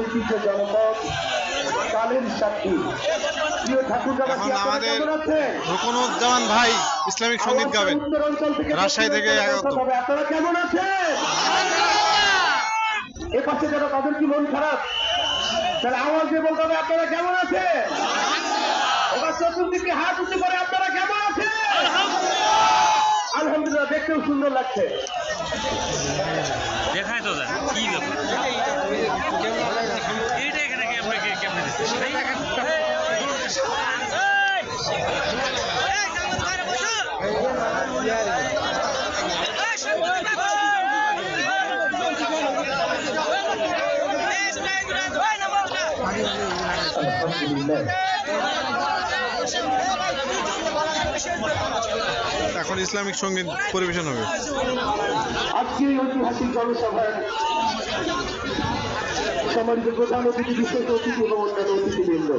ঐতিহ্য জনপদ কালের সাক্ষী। এখন আমাদের রুকনুজ্জামান ভাই ইসলামিক সংগীত গাবেন। রাজশাহী থেকে আগত। আপনারা কেমন আছেন? এ পাশে যারা তাদের কি মন খারাপ? তাহলে আওয়াজ দিয়ে বলতে হবে আপনারা কেমন আছেন? এবার চতুর্দিকে হাত উঁচু করে দেখতেও সুন্দর লাগছে দেখায় তো দেখ কি এইটা এখানে দিচ্ছে আলহামদুলিল্লাহ। এখন ইসলামিক সংগীত পরিবেশন হবে। আজকে এই ঐতিহাসিক জনসভায় সম্মানিত প্রধান অতিথি বিশেষ অতিথি এবং অন্যান্য অতিথিবৃন্দ।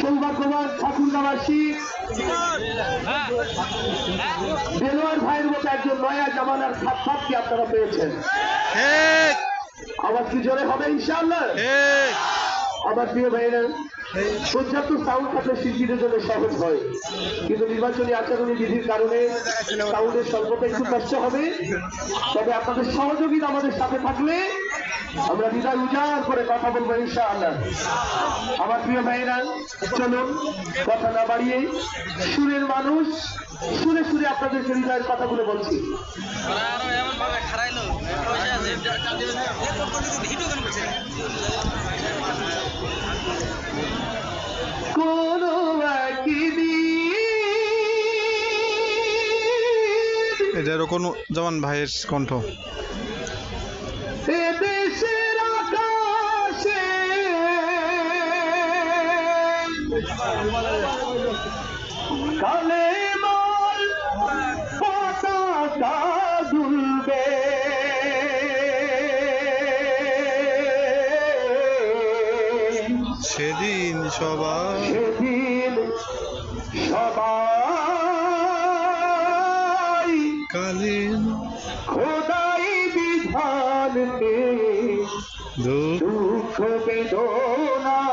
সৌভাগ্যবান ঠাকুরগাবাসী দেলোয়ার ভাইয়ের মতো একজন নয়া জামানার খাপকে আপনারা পেয়েছেন। আবার কি জোরে হবে ইনশাল্লাহ আমার প্রিয় ভাইরা পর্যাপ্ত সাউন্ড থাকলে শিল্পীদের জন্য সহজ হয়। কিন্তু নির্বাচনী আচরণী বিধির কারণে সাউন্ডের স্বল্পতা একটু কষ্ট হবে। তবে আপনাদের সহযোগিতা আমাদের সাথে থাকলে আমরা হৃদয় উজাড় করে কথা বলব ইনশাআল্লাহ। আমার প্রিয় ভাইরা চলুন, কথা না বাড়িয়ে সুরের মানুষ, সুরে সুরে আপনাদের হৃদয়ের কথাগুলো বলছি। এটা রুকনুজ্জামান ভাইয়ের কণ্ঠ। কালে মাল পতাকা দুলবে। সেদিন সবার সেদিন সবাই কালীন খোদাই বিধান দুঃখ। বেদনা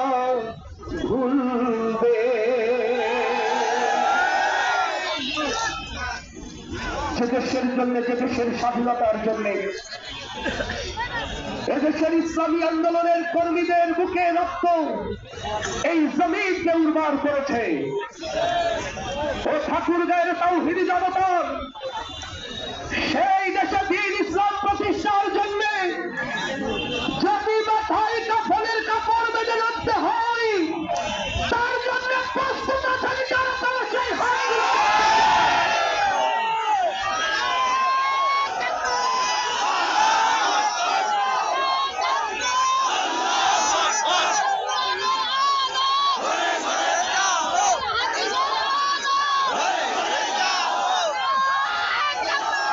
দেশের জন্য যে দেশের স্বাধীনতার জন্য। এদেশের ইসলামী আন্দোলনের কর্মীদের বুকে রক্ত এই জমিনকে উর্বর করেছে। ও ঠাকুর গায়ের তাওহিদি জনতার সেই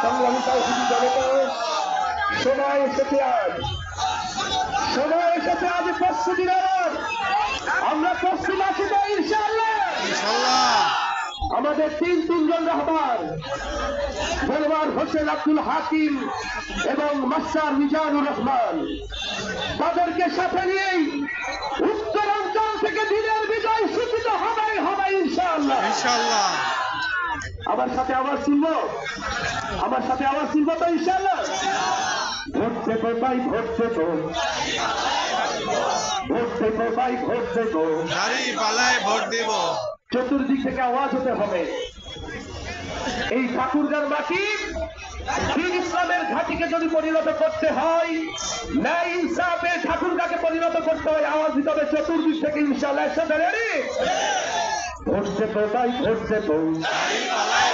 সংগ্রামী তাওহিদি জনতা সময় এসেছে আজ। সময় এসেছে আজ প্রস্তুতি নেওয়ার আমরা প্রস্তুত আছি তো ইনশাল্লাহ আমাদের তিন তিনজন রহমান দেলওয়ার হোসেন আব্দুল হাকিম এবং মাস্টার মিজানুর রহমান। তাদেরকে সাথে আমার সাথে আবার শুনব আমার সাথে আবার শুনব তো ইনশাল্লাহ ভোট দেবো ভাই ভোট দেবো। ভোট দেবো ভাই ভোট দেবো। পালায় ভোট দিব। চতুর্দিক থেকে আওয়াজ হতে হবে। এই ঠাকুরগার মাটি দিন ইসলামের ঘাটিকে যদি পরিণত করতে হয় ন্যায় ইনসাফে ঠাকুরগাকে পরিণত করতে হয় আওয়াজ দিতে হবে চতুর্দিক থেকে ইনশাল্লাহ একসাথে রেডি? ভোট দেবো ভাই ভোট দেবো।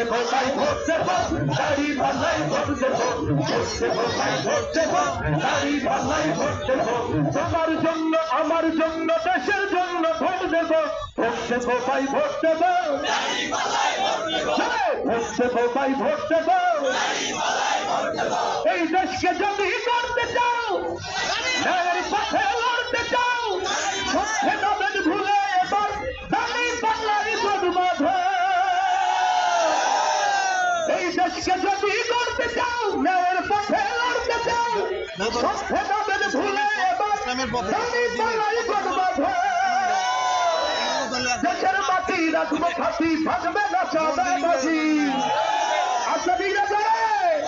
দেবো ভাই ভোট দেবো দাড়ি ভালাই ভোট দেবো ভোট দেবো ভাই ভোট দেবো দাড়ি ভালাই ভোট দেবো তোমার জন্য আমার জন্য দেশের জন্য ভোট দেবো। দেবো। ভাই ভোট দেবো। ভোট দেবো। ভাই ভোট দেবো। এই দেশকে যদি করতে চাও দেশের মাটি রাখব খাতি থাকবে না চাঁদা বাজি। আসামিরা যায়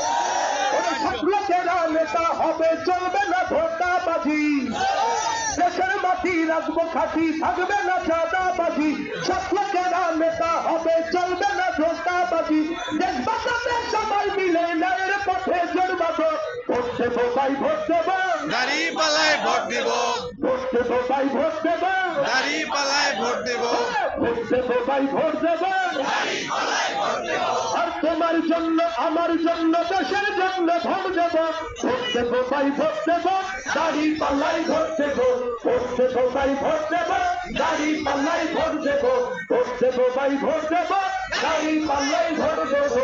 ওরা সব লোকেরা নেতা হবে চলবে না ভোটাবাজি। দেশের মাটি রাখব খাতি থাকবে না চাঁদাবাজি। সব লোকেরা নেতা হবে চলবে না ভোটাবাজি। দেশ বাঁচাতে দেবো ভাই ভোট দেবো দাড়ি পালায় ভোট দিব ভোট দেবো ভাই ভোট দেবো দাড়ি পালায় ভোট দিব ভোট দেবো ভাই ভোট দেবো আর তোমার জন্য আমার জন্য দেশের জন্য ভোট দেব ভোট দেবো ভাই ভোট দেব দাড়ি পাল্লাই ভোট দেব ভোট দেবো ভাই ভোট দেব দাড়ি পাল্লাই ভোট দেব ভোট দেবো ভোট দেব দাড়ি পাল্লাই ভোট দেব